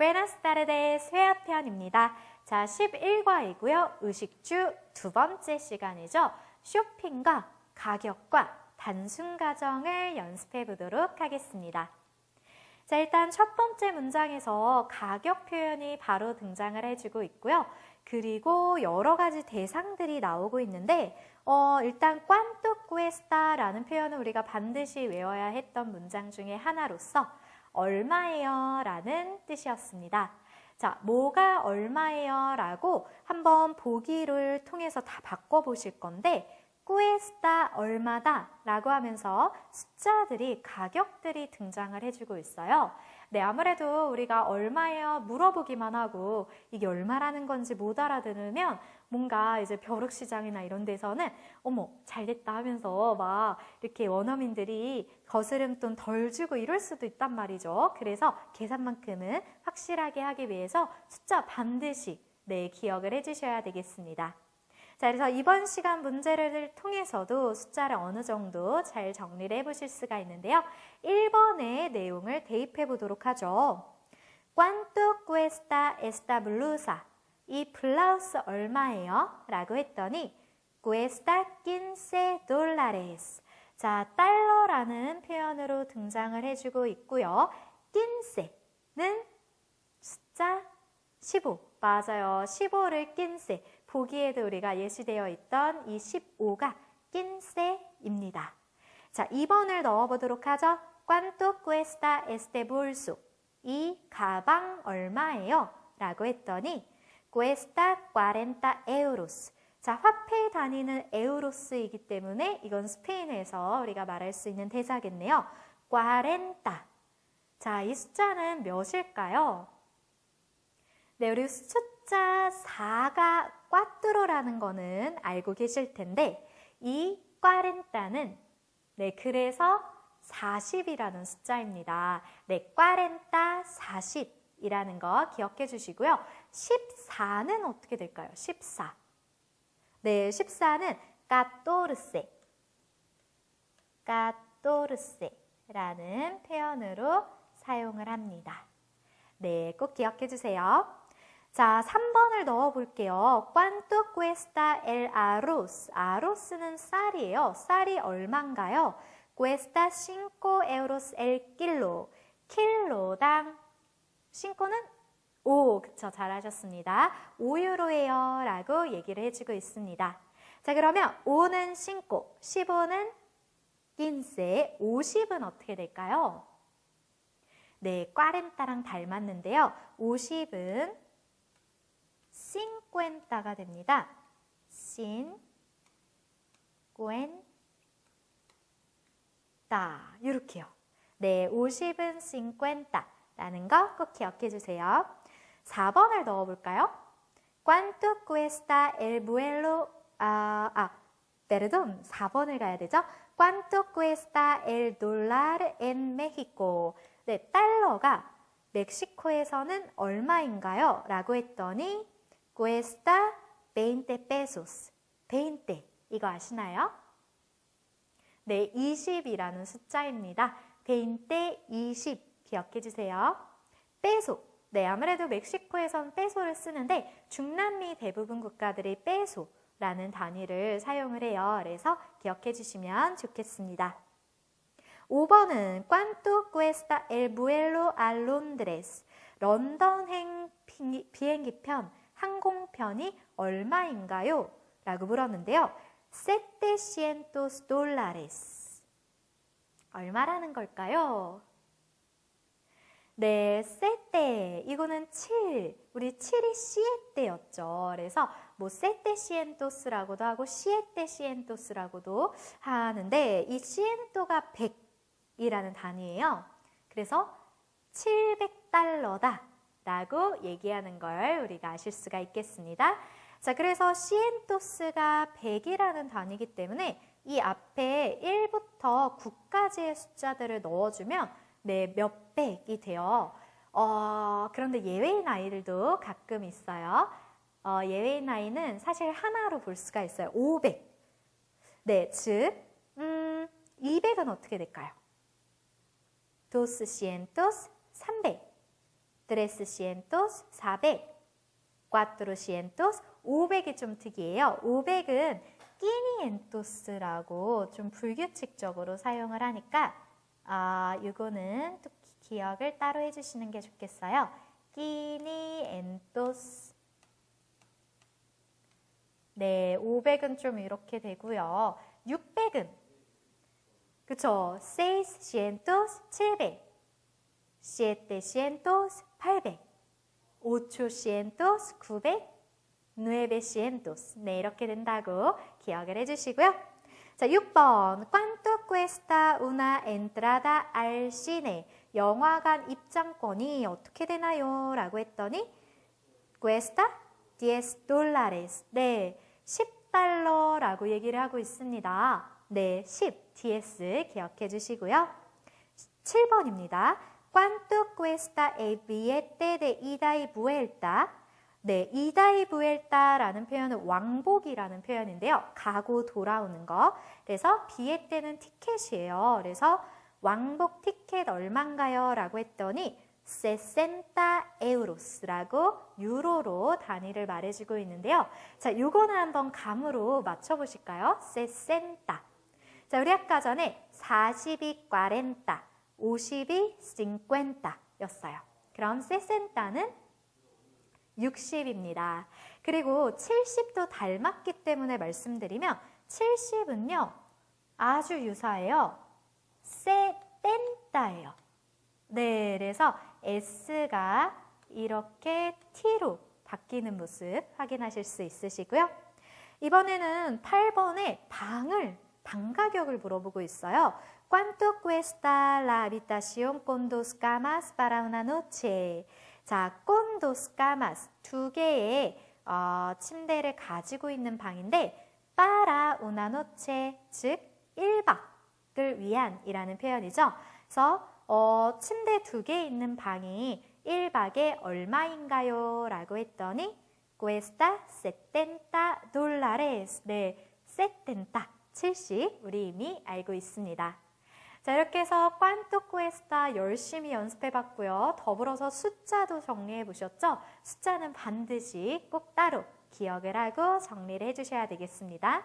Buenas tardes 회화편입니다. 자, 11과이고요. 의식주 두 번째 시간이죠. 쇼핑과 가격과 단순 가정을 연습해 보도록 하겠습니다. 자, 일단 첫 번째 문장에서 가격 표현이 바로 등장을 해주고 있고요. 그리고 여러 가지 대상들이 나오고 있는데, 어, 일단 cuánto cuesta라는 표현은 우리가 반드시 외워야 했던 문장 중에 하나로서 얼마예요? 라는 뜻이었습니다. 자, 뭐가 얼마예요? 라고 한번 보기를 통해서 다 바꿔보실 건데, 꾸에스타 얼마다 라고 하면서 숫자들이 가격들이 등장을 해주고 있어요. 네, 아무래도 우리가 얼마예요 물어보기만 하고 이게 얼마라는 건지 못 알아들으면 뭔가 이제 벼룩시장이나 이런 데서는 어머 잘 됐다 하면서 막 이렇게 원어민들이 거스름돈 덜 주고 이럴 수도 있단 말이죠. 그래서 계산만큼은 확실하게 하기 위해서 숫자 반드시 네, 기억을 해주셔야 되겠습니다. 자, 그래서 이번 시간 문제를 통해서도 숫자를 어느 정도 잘 정리를 해보실 수가 있는데요. 1번의 내용을 대입해 보도록 하죠. ¿Cuánto cuesta esta blusa? 이 블라우스 얼마예요? 라고 했더니 cuesta 15 dólares. 자, 달러라는 표현으로 등장을 해주고 있고요. 15는 숫자 15. 맞아요. 15를 15. 보기에도 우리가 예시되어 있던 이 15가 낀세입니다. 자, 2번을 넣어보도록 하죠. ¿Cuánto cuesta este bolso? 이 가방 얼마예요? 라고 했더니 cuesta 40 euros. 자, 화폐 단위는 에우로스이기 때문에 이건 스페인에서 우리가 말할 수 있는 대사겠네요. 40. 자, 이 숫자는 몇일까요? 네, 우리 숫자 4가 꽈뚜로라는 거는 알고 계실 텐데 이 꽈렌따는 네, 그래서 40이라는 숫자입니다. 네, 꽈렌따 40이라는 거 기억해 주시고요. 14는 어떻게 될까요? 14. 네, 14는 까또르세. 까또르세라는 표현으로 사용을 합니다. 네, 꼭 기억해 주세요. 자, 3번을 넣어 볼게요. ¿Cuánto cuesta el arroz? arroz는 쌀이에요. 쌀이 얼만가요? cuesta 5 euros el kilo. 킬로당 5는 5. 그쵸, 잘하셨습니다. 5유로예요. 라고 얘기를 해주고 있습니다. 자, 그러면 5는 5, 15는 15, 50은 어떻게 될까요? 네, 꽈렌따랑 닮았는데요. 50은 50가 됩니다. sin, cuen, 다 이렇게요. 네, 50은 50라는 거 꼭 기억해 주세요. 4번을 넣어 볼까요? ¿Cuánto cuesta el vuelo? 아, 아, perdón. 4번을 가야 되죠? ¿Cuánto cuesta el dólar en México? 네, 달러가 멕시코에서는 얼마인가요? 라고 했더니 cuesta 20 pesos. 20. 이거 아시나요? 네, 20이라는 숫자입니다. 20, 20 기억해 주세요. 빼소. 네, 아무래도 멕시코에선 빼소를 쓰는데 중남미 대부분 국가들이 빼소라는 단위를 사용을 해요. 그래서 기억해 주시면 좋겠습니다. 5번은 ¿Cuánto cuesta el vuelo a Londres? 런던행 비행기편 항공편이 얼마인가요? 라고 물었는데요. 700 dólares. 얼마라는 걸까요? 네, 세때 이거는 7. 우리 7이 시에때였죠. 그래서 뭐 세때 시엔토스라고도 하고 시에때 시엔토스라고도 하는데 이 시엔토가 100이라는 단위예요. 그래서 700달러다. 라고 얘기하는 걸 우리가 아실 수가 있겠습니다. 자, 그래서 시엔토스가 100이라는 단위이기 때문에 이 앞에 1부터 9까지의 숫자들을 넣어주면 네, 몇백이 돼요. 어, 그런데 예외인 아이들도 가끔 있어요. 어, 예외인 아이는 사실 하나로 볼 수가 있어요. 500. 네, 즉, 음, 200은 어떻게 될까요? 도스 시엔토스 300. 300, 400, 400, 500이 좀 특이해요. 500은 끼니 엔토스라고 좀 불규칙적으로 사용을 하니까 아, 이거는 또 기- 기억을 따로 해주시는 게 좋겠어요. 끼니 엔토스 네, 500은 좀 이렇게 되고요. 600은 그쵸? 600, 700 700, 800 800, 900 900. 네, 이렇게 된다고 기억을 해주시고요. 자, 6번. ¿Cuánto cuesta una entrada al cine? 영화관 입장권이 어떻게 되나요? 라고 했더니 cuesta 10 dólares. 네, 10달러라고 얘기를 하고 있습니다. 네, 10, DS 기억해 주시고요. 7번입니다. ¿Cuánto cuesta el billete de ida y vuelta? 네, 이다 y vuelta라는 표현은 왕복이라는 표현인데요. 가고 돌아오는 거. 그래서 비에 때는 티켓이에요. 그래서 왕복 티켓 얼마인가요? 라고 했더니 60 euros라고 유로로 단위를 말해주고 있는데요. 자, 요거는 한번 감으로 맞춰보실까요? 60. 자, 우리 아까 전에 40이 40, 50이 50 였어요. 그럼 60는 60입니다. 그리고 70도 닮았기 때문에 말씀드리면 70은요, 아주 유사해요. 세텐다예요. 네, 그래서 S가 이렇게 T로 바뀌는 모습 확인하실 수 있으시고요. 이번에는 8번에 방을, 방 가격을 물어보고 있어요. ¿Cuánto cuesta la habitación con dos camas para una noche? 자, dos camas, 두 개의 어, 침대를 가지고 있는 방인데 una noche, 즉 1박을 위한이라는 표현이죠. 그래서 어, 침대 두 개 있는 방이 1박에 얼마인가요? 라고 했더니 cuesta 70 dólares. 네, 70, 70 우리 이미 알고 있습니다. 자, 이렇게 해서 cuesta 열심히 연습해 봤고요. 더불어서 숫자도 정리해 보셨죠? 숫자는 반드시 꼭 따로 기억을 하고 정리를 해 주셔야 되겠습니다.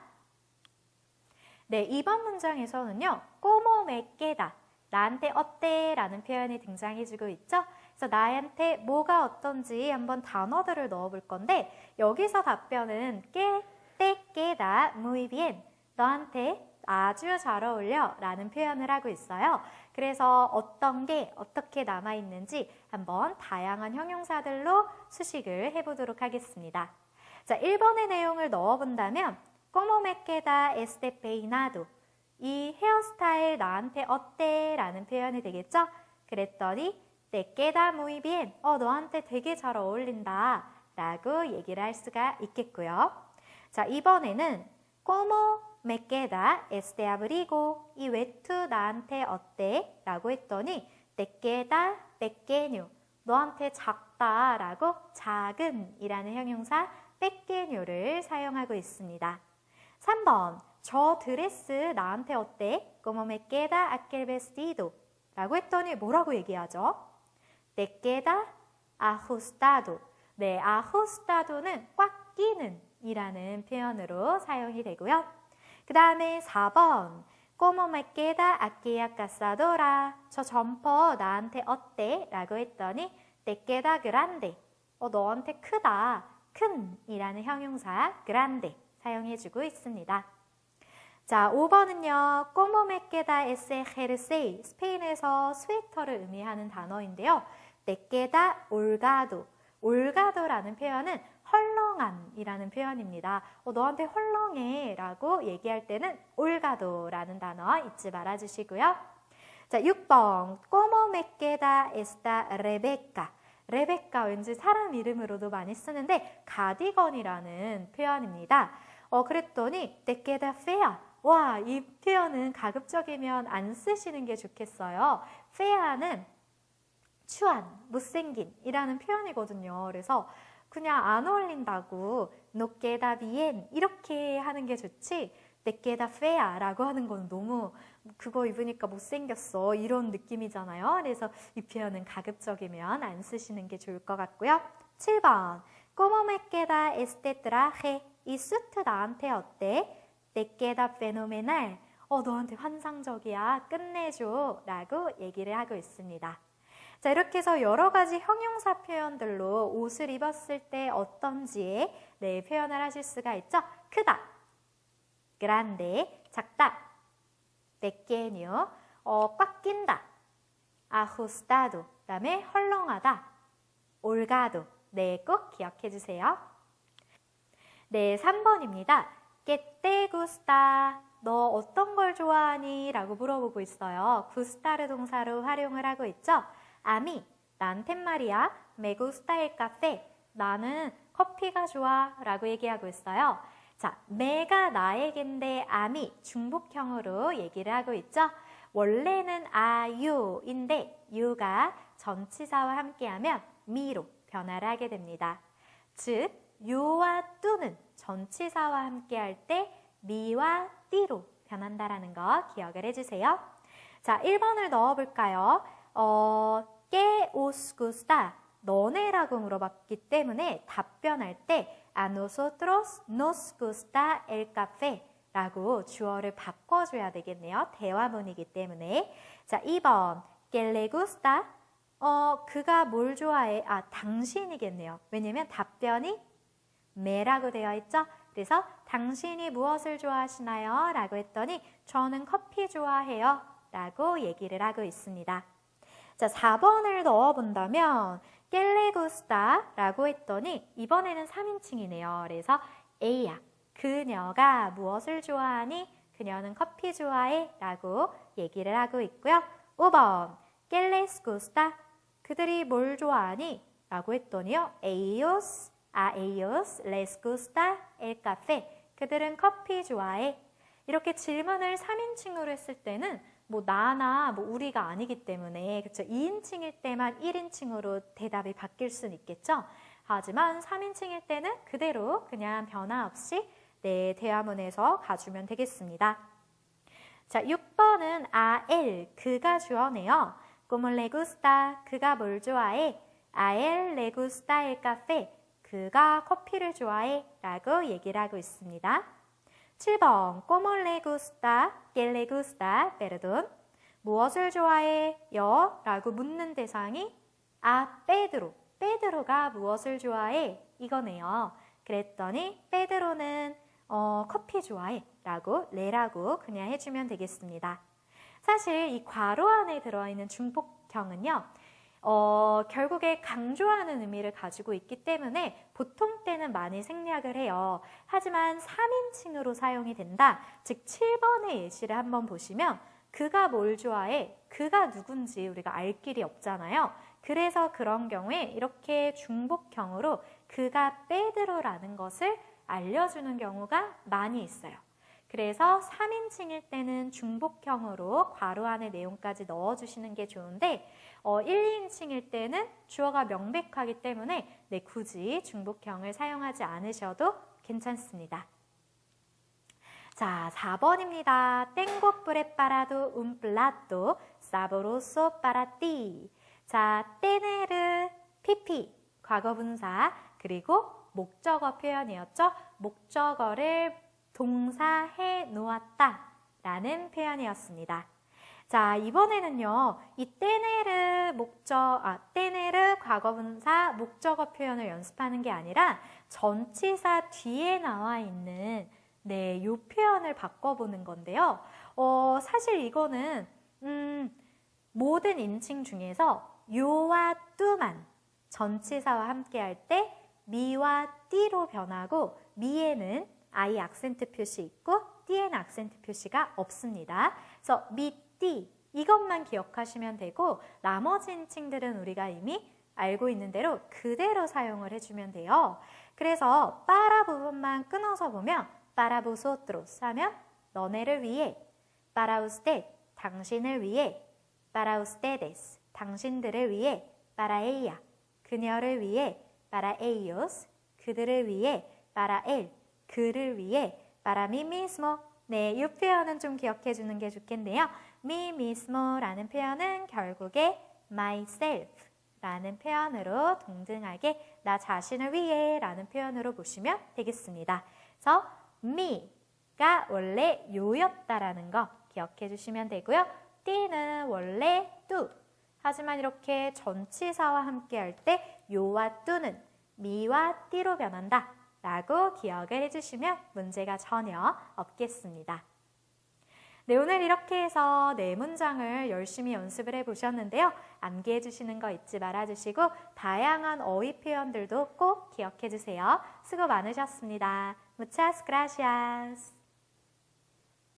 네, 이번 문장에서는요. como me queda 나한테 어때? 라는 표현이 등장해 주고 있죠. 그래서 나한테 뭐가 어떤지 한번 단어들을 넣어 볼 건데 여기서 답변은 te queda muy bien. 너한테 아주 잘 어울려 라는 표현을 하고 있어요. 그래서 어떤 게 어떻게 남아있는지 한번 다양한 형용사들로 수식을 해보도록 하겠습니다. 자, 1번의 내용을 넣어본다면 me queda este peinado? 이 헤어스타일 나한테 어때? 라는 표현이 되겠죠? 그랬더니 muy bien. 어, 너한테 되게 잘 어울린다. 라고 얘기를 할 수가 있겠고요. 자, 이번에는 como me queda este abrigo. 이 외투 나한테 어때? 라고 했더니 te queda pequeño. 너한테 작다. 라고 작은 이라는 형용사 pequeño를 사용하고 있습니다. 3번 저 드레스 나한테 어때? Como me queda aquel vestido? 라고 했더니 뭐라고 얘기하죠? Te queda ajustado. 네, ajustado는 꽉 끼는 이라는 표현으로 사용이 되고요. 그 다음에 4번 Como me queda aquella cazadora? 저 점퍼 나한테 어때? 라고 했더니 queda grande. 어, 너한테 크다. 큰 이라는 형용사 grande 사용해주고 있습니다. 자, 5번은요. como me queda ese jersey? 스페인에서 스웨터를 의미하는 단어인데요. queda holgado. holgado라는 표현은 헐렁함이라는 표현입니다. 어, 너한테 헐렁해 라고 얘기할 때는 holgado라는 단어 잊지 말아 주시고요. 자, 6번. como me queda esta Rebecca? 레베카 왠지 사람 이름으로도 많이 쓰는데 가디건이라는 표현입니다. 어, 그랬더니 queda fea. 와, 이 표현은 가급적이면 안 쓰시는 게 좋겠어요. fea는 추한, 못생긴 이라는 표현이거든요. 그래서 그냥 안 어울린다고 no queda bien 이렇게 하는 게 좋지 내게다 페야라고 하는 건 너무 그거 입으니까 못생겼어 이런 느낌이잖아요. 그래서 이 표현은 가급적이면 안 쓰시는 게 좋을 것 같고요. 7번 Como me queda este traje? 이 수트 나한테 어때? Te queda fenomenal. 어, 너한테 환상적이야. 끝내줘. 라고 얘기를 하고 있습니다. 자, 이렇게 해서 여러 가지 형용사 표현들로 옷을 입었을 때 어떤지 네, 표현을 하실 수가 있죠. 크다. grande. 작다. pequeño. 어, 꽉 낀다. ajustado. 그다음에 헐렁하다. holgado. 네, 꼭 기억해 주세요. 네, 3번입니다. ¿Qué te gusta? 너 어떤 걸 좋아하니? 라고 물어보고 있어요. gusta를 동사로 활용을 하고 있죠. 아미, 나한텐 말이야. gusta el café. 나는 커피가 좋아. 라고 얘기하고 있어요. 자, 메가 나에겐데 아미 중복형으로 얘기를 하고 있죠. 원래는 아유인데 유가 전치사와 함께하면 미로 변화를 하게 됩니다. 즉, 요와 뚜는 전치사와 함께할 때 미와 띠로 변한다라는 거 기억을 해주세요. 자, 1번을 넣어볼까요? 어, 깨 오스구스타 너네라고 물어봤기 때문에 답변할 때 a nosotros nos gusta el café 라고 주어를 바꿔줘야 되겠네요. 대화문이기 때문에. 자, 2번. que le gusta? 어, 그가 뭘 좋아해? 아, 당신이겠네요. 왜냐면 답변이 메라고 되어 있죠? 그래서 당신이 무엇을 좋아하시나요? 라고 했더니 저는 커피 좋아해요. 라고 얘기를 하고 있습니다. 자, 4번을 넣어본다면 깰레구스타 라고 했더니 이번에는 3인칭이네요. 그래서 A야, 그녀가 무엇을 좋아하니? 그녀는 커피 좋아해 라고 얘기를 하고 있고요. 5번 깰레스구스타 그들이 뭘 좋아하니? 라고 했더니요. Ellos les gusta el café. 그들은 커피 좋아해. 이렇게 질문을 3인칭으로 했을 때는 뭐 나나 뭐 우리가 아니기 때문에 그렇죠. 2인칭일 때만 1인칭으로 대답이 바뀔 수는 있겠죠. 하지만 3인칭일 때는 그대로 그냥 변화 없이 네, 대화문에서 가주면 되겠습니다. 자, 6번은 a él 그가 주어네요. le gusta 그가 뭘 좋아해? le gusta el café 그가 커피를 좋아해 라고 얘기를 하고 있습니다. 7번 como le gusta, que le gusta, perdón 무엇을 좋아해? 요? 라고 묻는 대상이 아 페드로 페드로가 무엇을 좋아해? 이거네요. 그랬더니 페드로는 어, 커피 좋아해 라고 레라고 그냥 해주면 되겠습니다. 사실 이 괄호 안에 들어있는 중복형은요. 어, 결국에 강조하는 의미를 가지고 있기 때문에 보통 때는 많이 생략을 해요. 하지만 3인칭으로 사용이 된다. 즉 7번의 예시를 한번 보시면 그가 뭘 좋아해? 그가 누군지 우리가 알 길이 없잖아요. 그래서 그런 경우에 이렇게 중복형으로 그가 빼드로라는 것을 알려주는 경우가 많이 있어요. 그래서 3인칭일 때는 중복형으로 괄호 안에 내용까지 넣어주시는 게 좋은데 어, 1, 2인칭일 때는 주어가 명백하기 때문에 네, 굳이 중복형을 사용하지 않으셔도 괜찮습니다. 자, 4번입니다. Tengo preparado un plato sabroso para ti. 자, tener, pp, 과거 분사, 그리고 목적어 표현이었죠. 목적어를 동사해 놓았다 라는 표현이었습니다. 자, 이번에는요, 이 떼네르 목적, 아, 떼네르 과거분사 목적어 표현을 연습하는 게 아니라 전치사 뒤에 나와 있는 네, 요 표현을 바꿔 보는 건데요. 어, 사실 이거는, 음, 모든 인칭 중에서 요와 뚜만 전치사와 함께 할 때 미와 띠로 변하고 미에는 I 악센트 표시 있고 띠엔 악센트 표시가 없습니다. 그래서 미, 띠 이것만 기억하시면 되고 나머지 인칭들은 우리가 이미 알고 있는 대로 그대로 사용을 해주면 돼요. 그래서 빠라 부분만 끊어서 보면 para vosotros 하면 너네를 위해 para usted 당신을 위해 para ustedes 당신들을 위해 para ella 그녀를 위해 para ellos 그들을 위해 para él 그를 위해 para mí mismo 네, 이 표현은 좀 기억해 주는 게 좋겠네요. me mismo라는 표현은 결국에 myself 라는 표현으로 동등하게 나 자신을 위해 라는 표현으로 보시면 되겠습니다. 그래서 me가 원래 요였다라는 거 기억해 주시면 되고요. 띠는 원래 뚜. 하지만 이렇게 전치사와 함께 할 때 요와 뚜는 미와 띠로 변한다. 라고 기억을 해주시면 문제가 전혀 없겠습니다. 네, 오늘 이렇게 해서 네 문장을 열심히 연습을 해보셨는데요. 암기해 주시는 거 잊지 말아 주시고 다양한 어휘 표현들도 꼭 기억해 주세요. 수고 많으셨습니다. Muchas gracias.